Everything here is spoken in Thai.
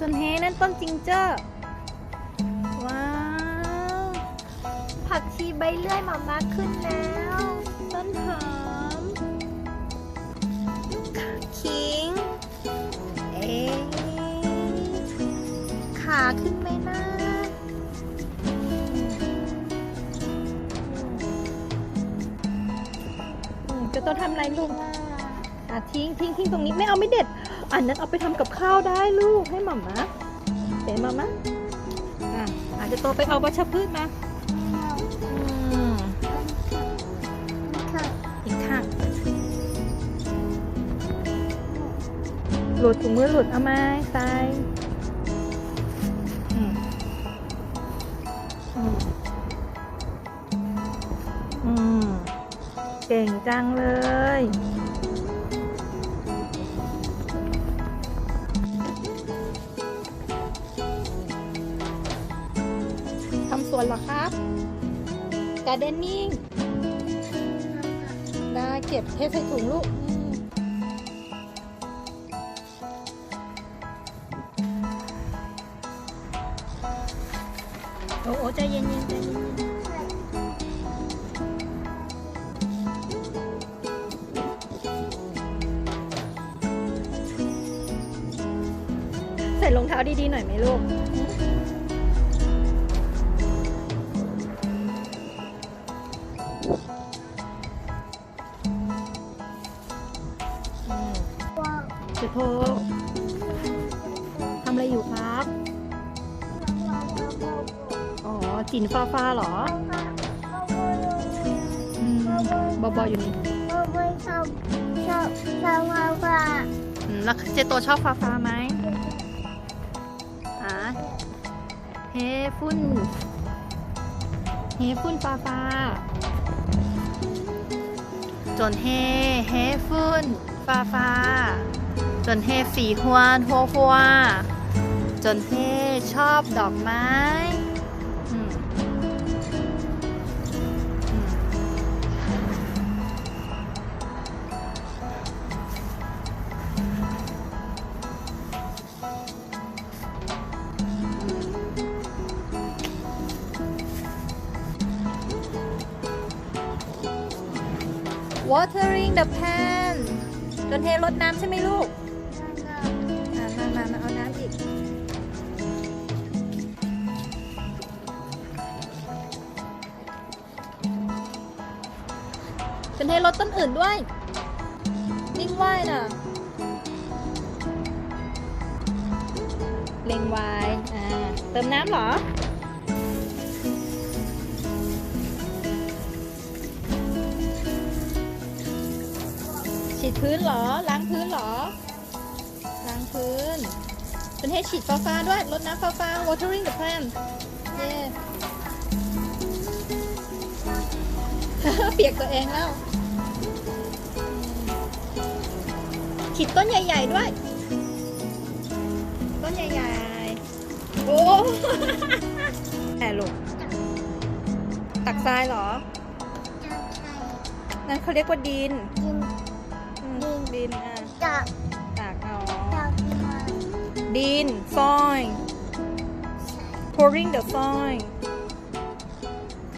จนเฮนั่นต้นจิงเจอร์ว้าว ผักชีใบเลื่อยหมามาขึ้นแล้ว ต้นหอมขิง เอ๊ขาขึ้นไหมนะอืมจะต้องทำอะไรลูกอะทิ้งทิ้งทิ้งตรงนี้ไม่เอาไม่เด็ด อันนั้นเอาไปทำกับข้าวได้ลูกให้หม่ามาเห็นหม่ามาอะอาจจะโตไปเอาวัชพืชมาอืมอีกข้างหลุดถุงมือหลุดเอามาส่อืมอืมอืมเก่งจังเลย สวนเหรอครับการเดนนิ่งได้เก็บเทใส่ถุงลูกโอ้โอ้ใจเย็นๆใจเย็นใส่รองเท้าดีๆหน่อยไหมลูก จะโทรทำอะไรอยู่ครับ อ๋อจินฟ้าฟ้าเหรออืมบอบออยู่นี่อืมแล้วเจโตชอบฟ้าฟ้าไหมอะเฮฟุ่นเฮฟุ่นฟ้าฟ้าจนเฮเฮฟุ่นฟ้าฟ้า จนเฮฝีฮวนหัวหัวจนเฮชอบดอกไม้ watering the plant จนเทรดน้ำใช่ไหมลูก จนเทรดต้นอื่นด้วย นิ่งไหวน่ะ เล็งไว้อ่า เติมน้ำเหรอ ฉีดพื้นเหรอ ล้างพื้นเหรอ ล้างพื้น เป็นให้ฉีดฟ้าฟ้าๆด้วย รดน้ำฟ้าฟ้า watering the plant เย้เปียกตัวเองแล้ว ฉีดต้นใหญ่ ๆ ด้วย ต้นใหญ่ๆ โอ้แหมลูก ตักทรายเหรอ นั่นเขาเรียกว่าดินอืมดินอะตากเอาดิน soil pouring the soil